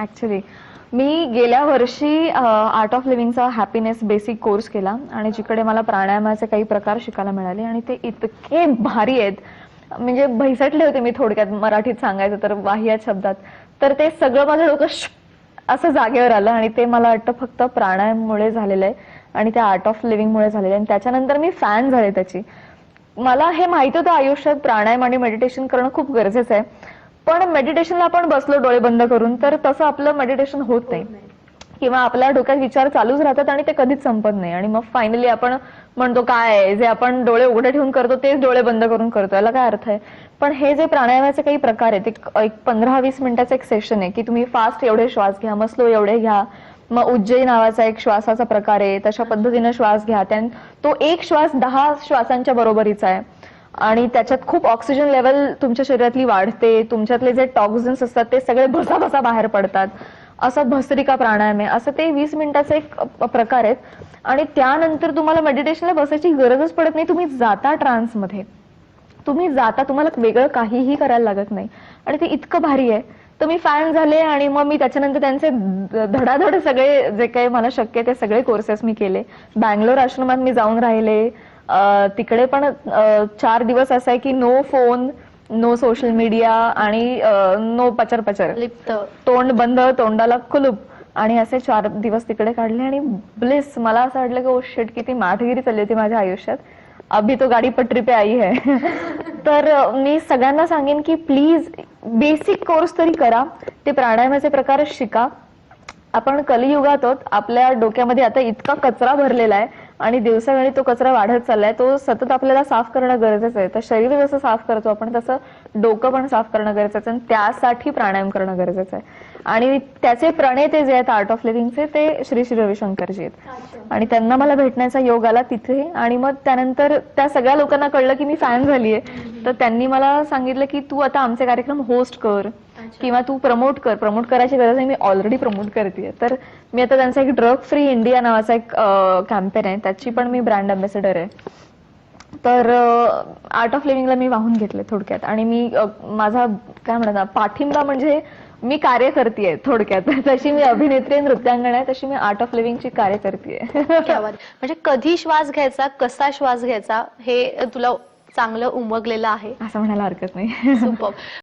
Actually मी गेल्या वर्षी आर्ट ऑफ लिव्हिंगचा हॅपीनेस बेसिक कोर्स केला आणि जिकडे मला प्राणायामाचे काही प्रकार शिकायला मिळाले आणि ते इतके भारी आहेत. म्हणजे भैसटले होते मी थोडक्यात मराठीत सांगायचं तर वाह्यात शब्दात. तर ते सगळं माझं डोकं असं जागेवर आलं आणि ते मला वाटतं फक्त प्राणायाममुळे झालेलं आहे आणि त्या आर्ट ऑफ लिव्हिंगमुळे झालेलं आहे. आणि त्याच्यानंतर मी फॅन झाले त्याची. मला हे माहीत होतं आयुष्यात प्राणायाम आणि मेडिटेशन करणं खूप गरजेचं आहे. पण मेडिटेशनला आपण बसलो डोळे बंद करून तर तसं आपलं मेडिटेशन होत नाही. किंवा आपल्या डोक्यात विचार चालूच राहतात आणि ते कधीच संपत नाही. आणि मग फायनली आपण म्हणतो काय आहे, जे आपण डोळे उघडे ठेवून करतो तेच डोळे बंद करून करतो. याला काय अर्थ आहे? पण हे जे प्राणायामाचे काही प्रकार आहेत एक- एक पंधरा वीस मिनिटाचं एक सेशन आहे की तुम्ही फास्ट एवढे श्वास घ्या मग स्लो एवढे घ्या. मग उज्जयी नावाचा एक श्वासाचा प्रकार आहे तशा पद्धतीने श्वास घ्या. त्यान तो एक श्वास दहा श्वासांच्या बरोबरीचा आहे. आणि त्याच्यात खूप ऑक्सिजन लेवल तुमच्या शरीरातली वाढते तुमच्यातले जे टॉक्झिन्स असतात ते सगळे भसा भसा बाहेर पडतात. असं भस्त्रिका प्राणायाम आहे. असं ते वीस मिनिटाचे एक प्रकार आहेत. आणि त्यानंतर तुम्हाला मेडिटेशनला बसायची गरजच पडत नाही. तुम्ही जाता ट्रान्समध्ये तुम्ही जाता तुम्हाला वेगळं काहीही करायला लागत नाही. आणि ते इतकं भारी आहे. तर मी फॅन झाले आणि मग मी त्याच्यानंतर त्यांचे धडाधड सगळे जे काही मला शक्य आहे ते सगळे कोर्सेस मी केले. बँगलोर आश्रमात मी जाऊन राहिले. तिकडे पण चार दिवस असं आहे की no phone no social media आणि नो पचर पचर. लिप्त. तोंड बंद तोंडाला कुलूप. आणि असे चार दिवस तिकडे काढले आणि ब्लिस मला असं वाटलं की ओ शेट किती माठगिरी चालली होती माझ्या आयुष्यात. अभि तो गाडी पटरी पे आई है. तर मी सगळ्यांना सांगेन की प्लीज बेसिक कोर्स तरी करा. ते प्राणायामाचे प्रकार शिका. आपण कलियुगात आहोत. आपल्या डोक्यामध्ये आता इतका कचरा भरलेला आहे. आणि दिवसावेळी तो कचरा वाढत चाललाय तो सतत आपल्याला साफ करणं गरजेचं आहे. तर शरीर जसं साफ करतो आपण तसं डोकं पण साफ करणं गरजेचं आहे आणि त्यासाठी प्राणायाम करणं गरजेचं आहे. आणि त्याचे प्रणेते जे आहेत आर्ट ऑफ लिव्हिंगचे ते श्री श्री रविशंकरजी आहेत. आणि त्यांना मला भेटण्याचा योग आला तिथे आणि मग त्यानंतर त्या सगळ्या लोकांना कळलं की मी फॅन झालीये. तर त्यांनी मला सांगितलं की तू आता आमचे कार्यक्रम होस्ट कर. किंवा तू प्रमोट कर प्रमोट करायची गरज नाही मी ऑलरेडी प्रमोट करते. तर मी आता त्यांचा एक ड्रग फ्री इंडिया नावाचा एक कॅम्पेन आहे. त्याची पण मी ब्रँड अम्बॅसेडर आहे. तर आर्ट ऑफ लिव्हिंगला मी वाहून घेतले थोडक्यात. आणि मी माझा काय म्हणतात पाठिंबा म्हणजे मी कार्य करते थोडक्यात. तशी मी अभिनेत्री नृत्यांगण आहे तशी मी आर्ट ऑफ लिव्हिंगची कार्य करते. म्हणजे कधी श्वास घ्यायचा कसा श्वास घ्यायचा हे तुला चांगलं उमगलेलं आहे. असं म्हणायला हरकत नाही.